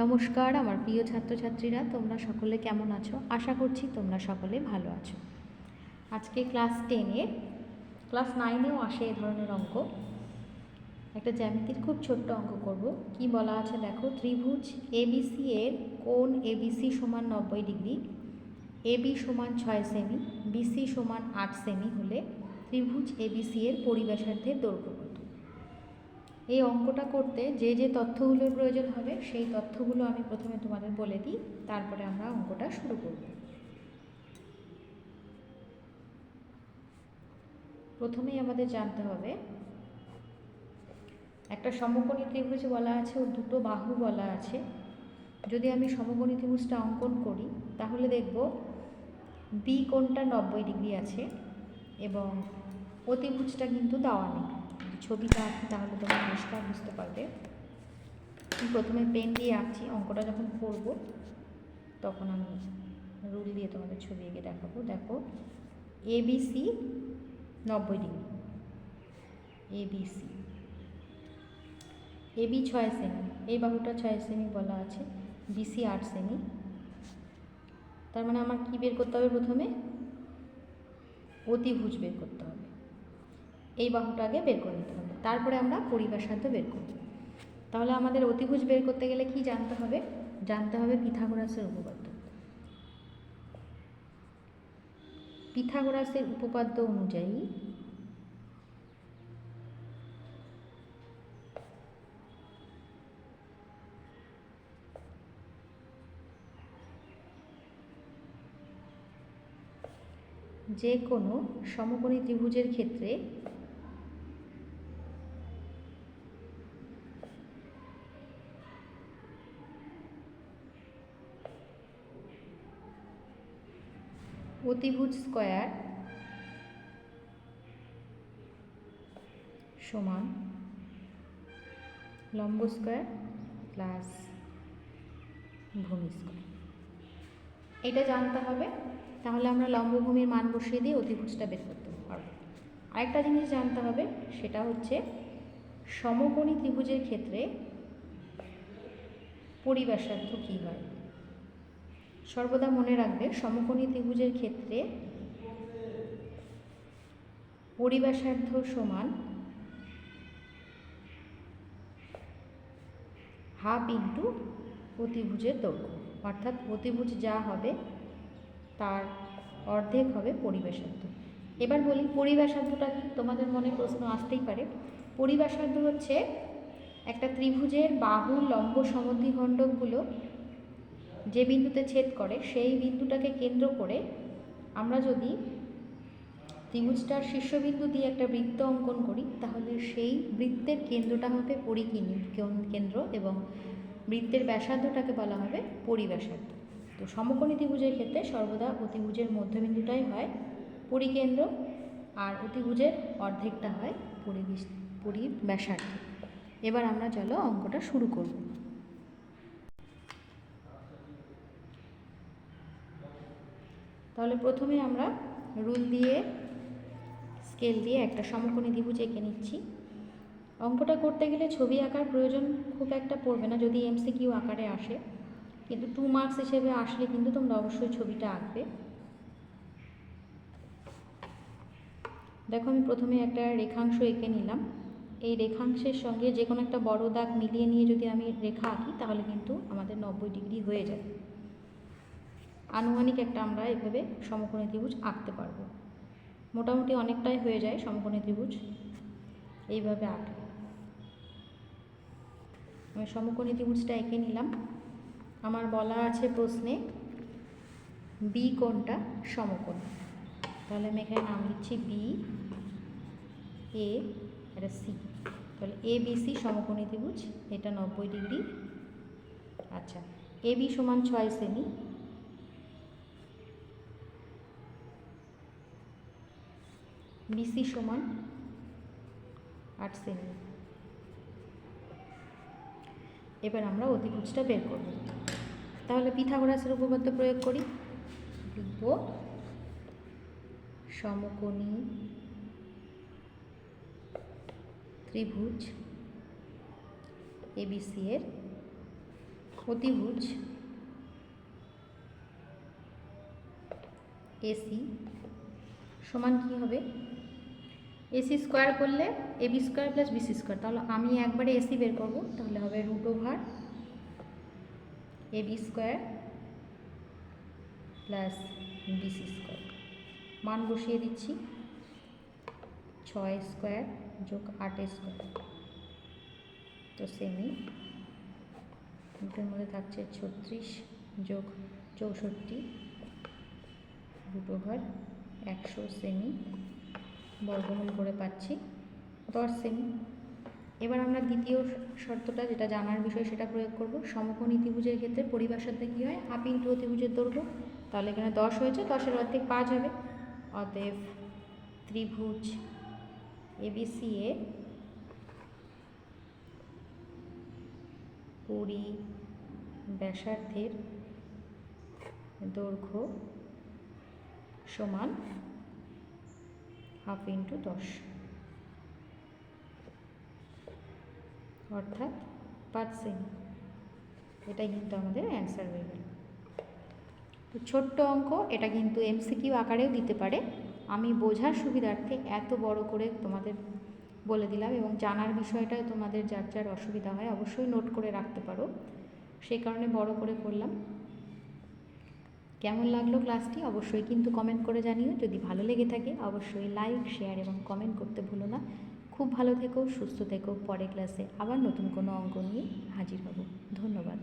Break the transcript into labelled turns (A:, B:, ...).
A: নমস্কার, আমার প্রিয় ছাত্রছাত্রীরা, তোমরা সকলে কেমন আছো? আশা করছি তোমরা সকলে ভালো আছো। আজকে ক্লাস টেনে ক্লাস নাইনেও আসে এ ধরনের অঙ্ক। একটা জ্যামিতির খুব ছোট্ট অঙ্ক করব। কি বলা আছে দেখো? ত্রিভুজ এবিসি এর কোণ এবিসি সমান নব্বই ডিগ্রি এবি সমান ছয় সেমি বিসি সমান আট সেমি হলে ত্রিভুজ এবিসি এর পরিবেশার্ধের দৈর্ঘ্য এই অঙ্কটা করতে যে যে তথ্যগুলোর প্রয়োজন হবে, সেই তথ্যগুলো আমি প্রথমে তোমাদের বলে দিই, তারপরে আমরা অঙ্কটা শুরু করব। প্রথমেই আমাদের জানতে হবে, একটা সমকোণী ত্রিভুজ বলা আছে, ও দুটো বাহু বলা আছে। যদি আমি সমকোণী ত্রিভুজটা অঙ্কন করি, তাহলে দেখব বি কোণটা নব্বই ডিগ্রি আছে এবং অতিভুজটা কিন্তু দেওয়া নেই। ছবিটা আঁকি তাহলে তোমরা পরিষ্কার বুঝতে পারবে। প্রথমে পেন দিয়ে আঁকছি, অঙ্কটা যখন করব, তখন আমি রুল দিয়ে তোমাদের ছবি এঁকে দেখাবো। দেখো এবিসি নব্বই ডিগ্রি। এবিসি এবি ছয় সেমি এই বাহুটা ছয় সেমি বলা আছে। বিসি আট সেমি তার মানে আমার কী বের করতে হবে প্রথমে? অতিভুজ বের করতে হবে। এই বাহুটা আগে বের করে নিতে হবে। তারপরে আমরা পরিবাসার্ধ বের করব। তাহলে আমাদের অতিভুজ বের করতে গেলে কি জানতে হবে? জানতে হবে পিথাগোরাসের উপপাদ্য। পিথাগোরাসের উপপাদ্য অনুযায়ী যে কোনো সমকোণী ত্রিভুজের ক্ষেত্রে অতিভুজ স্কয়ার সমান লম্ব স্কয়ার প্লাস ভূমি স্কয়ার। এটা জানতে হবে। তাহলে আমরা লম্বভূমির মান বসিয়ে দিয়ে অতিভুজটা বের করতে পারব। আরেকটা জিনিস জানতে হবে, সেটা হচ্ছে সমকোণী ত্রিভুজের ক্ষেত্রে পরিবেশার্ধ কী হয়? সর্বদা মনে রাখবে, সমকোণী ত্রিভুজের ক্ষেত্রে পরিবেশার্ধ সমান হাফ ইন্টু অতিভুজের দৈর্ঘ্য। অর্থাৎ অতিভুজ যা হবে, তার অর্ধেক হবে পরিবেশার্ধ। এবার বলি, পরিবেশার্ধটা কি? তোমাদের মনে প্রশ্ন আসতেই পারে। পরিবেশার্ধ হচ্ছে একটা ত্রিভুজের বাহু লম্ব সমদ্বিখণ্ডকগুলো যে বিন্দুতে ছেদ করে সেই বিন্দুটাকে কেন্দ্র করে আমরা যদি ত্রিভুজটার শীর্ষবিন্দু দিয়ে একটা বৃত্ত অঙ্কন করি, তাহলে সেই বৃত্তের কেন্দ্রটা হবে কেন্দ্র এবং বৃত্তের ব্যাসার্ধটাকে বলা হবে পরিব্যাসার্ধ। তো সমকোণী ত্রিভুজের ক্ষেত্রে সর্বদা অতিভুজের মধ্যবিন্দুটাই হয় পরিকেন্দ্র আর অতিভুজের অর্ধেকটা হয় পরিবেশ, পরিব্যাসার্ধ। এবার আমরা চলো অঙ্কটা শুরু করব। তাহলে প্রথমে আমরা রুল দিয়ে স্কেল দিয়ে একটা সমকোণী ত্রিভুজ এঁকে নিচ্ছি। অঙ্কটা করতে গেলে ছবি আঁকার প্রয়োজন খুব একটা পড়বে না, যদি এমসিকিউ আকারে আসে। কিন্তু টু মার্কস হিসেবে আসলে কিন্তু তোমরা অবশ্যই ছবিটা আঁকবে। দেখো আমি প্রথমে একটা রেখাংশ এঁকে নিলাম। এই রেখাংশের সঙ্গে যে কোনো একটা বড় দাগ মিলিয়ে নিয়ে যদি আমি রেখা আঁকি, তাহলে কিন্তু আমাদের নব্বই ডিগ্রি হয়ে যাবে আনুমানিক একটা আমরা এভাবে সমকোণী ত্রিভুজ আঁকতে পারব। মোটামুটি অনেকটাই হয়ে যায় সমকোণী ত্রিভুজ। এইভাবে আঁকলে। আমি সমকোণী ত্রিভুজটা এঁকে নিলাম। আমার বলা আছে প্রশ্নে বি কোনটা? সমকোণ। তাহলে আমি এখানে নাম লিখছি বি এ এটা সি তাহলে এ বি সি সমকোণী ত্রিভুজ। এটা নব্বই ডিগ্রি। আচ্ছা এ বি সমান ছয় সেমি বিসি সমান আট সেমি এবার আমরা অতিভুজটা বের করব। তাহলে পিথাগোরাসের উপপাদ্য প্রয়োগ করি। লিখব সমকোণী ত্রিভুজ এবিসি এর অতিভুজ এসি সমান কী হবে? এসি স্কোয়ার করলে AB square plus BC square. তাহলে আমি একবারে এসি বের করব, তাহলে হবে root over AB square plus BC square. মান বসিয়ে দিচ্ছি, ছয় স্কোয়ার যোগ আট স্কোয়ার। তো সেমি দুটোর মধ্যে থাকছে ছত্রিশ যোগ চৌষট্টি, রুট ওভার একশো সেমি বর্গমূল করে পাচ্ছি। দশ সেমি এবার আমরা দ্বিতীয় শর্তটা, যেটা জানার বিষয়, সেটা প্রয়োগ করব। সমকোণ ইতিভুজের ক্ষেত্রে পরিভাষাতে কী হয়? হাফ ইন্টু অতিভুজের দৈর্ঘ্য। তাহলে এখানে দশ হয়েছে, দশের অর্ধেক পাঁচ হবে। অতএব ত্রিভুজ এবিসি এ পরি ব্যাসার্ধের দৈর্ঘ্য সমান হাফ ইন্টু দশ। অর্থাৎ সেমি এটাই কিন্তু আমাদের অ্যান্সার হয়ে গেল। তো ছোট্ট অঙ্ক, এটা কিন্তু এমসিকিউ আকারেও দিতে পারে। আমি বোঝার সুবিধার্থে এত বড় করে তোমাদের বলে দিলাম এবং জানার বিষয়টা তোমাদের যার যার অসুবিধা হয়, অবশ্যই নোট করে রাখতে পারো। সেই কারণে বড় করে করলাম। কেমন লাগল ক্লাসটি? অবশ্যই কিন্তু কমেন্ট করে জানিও। যদি ভালো লেগে থাকে, অবশ্যই লাইক শেয়ার এবং কমেন্ট করতে ভুলো না। খুব ভালো থেকো, সুস্থ থেকো। পরে ক্লাসে আবার নতুন কোনো অঙ্ক নিয়ে হাজির হব। ধন্যবাদ।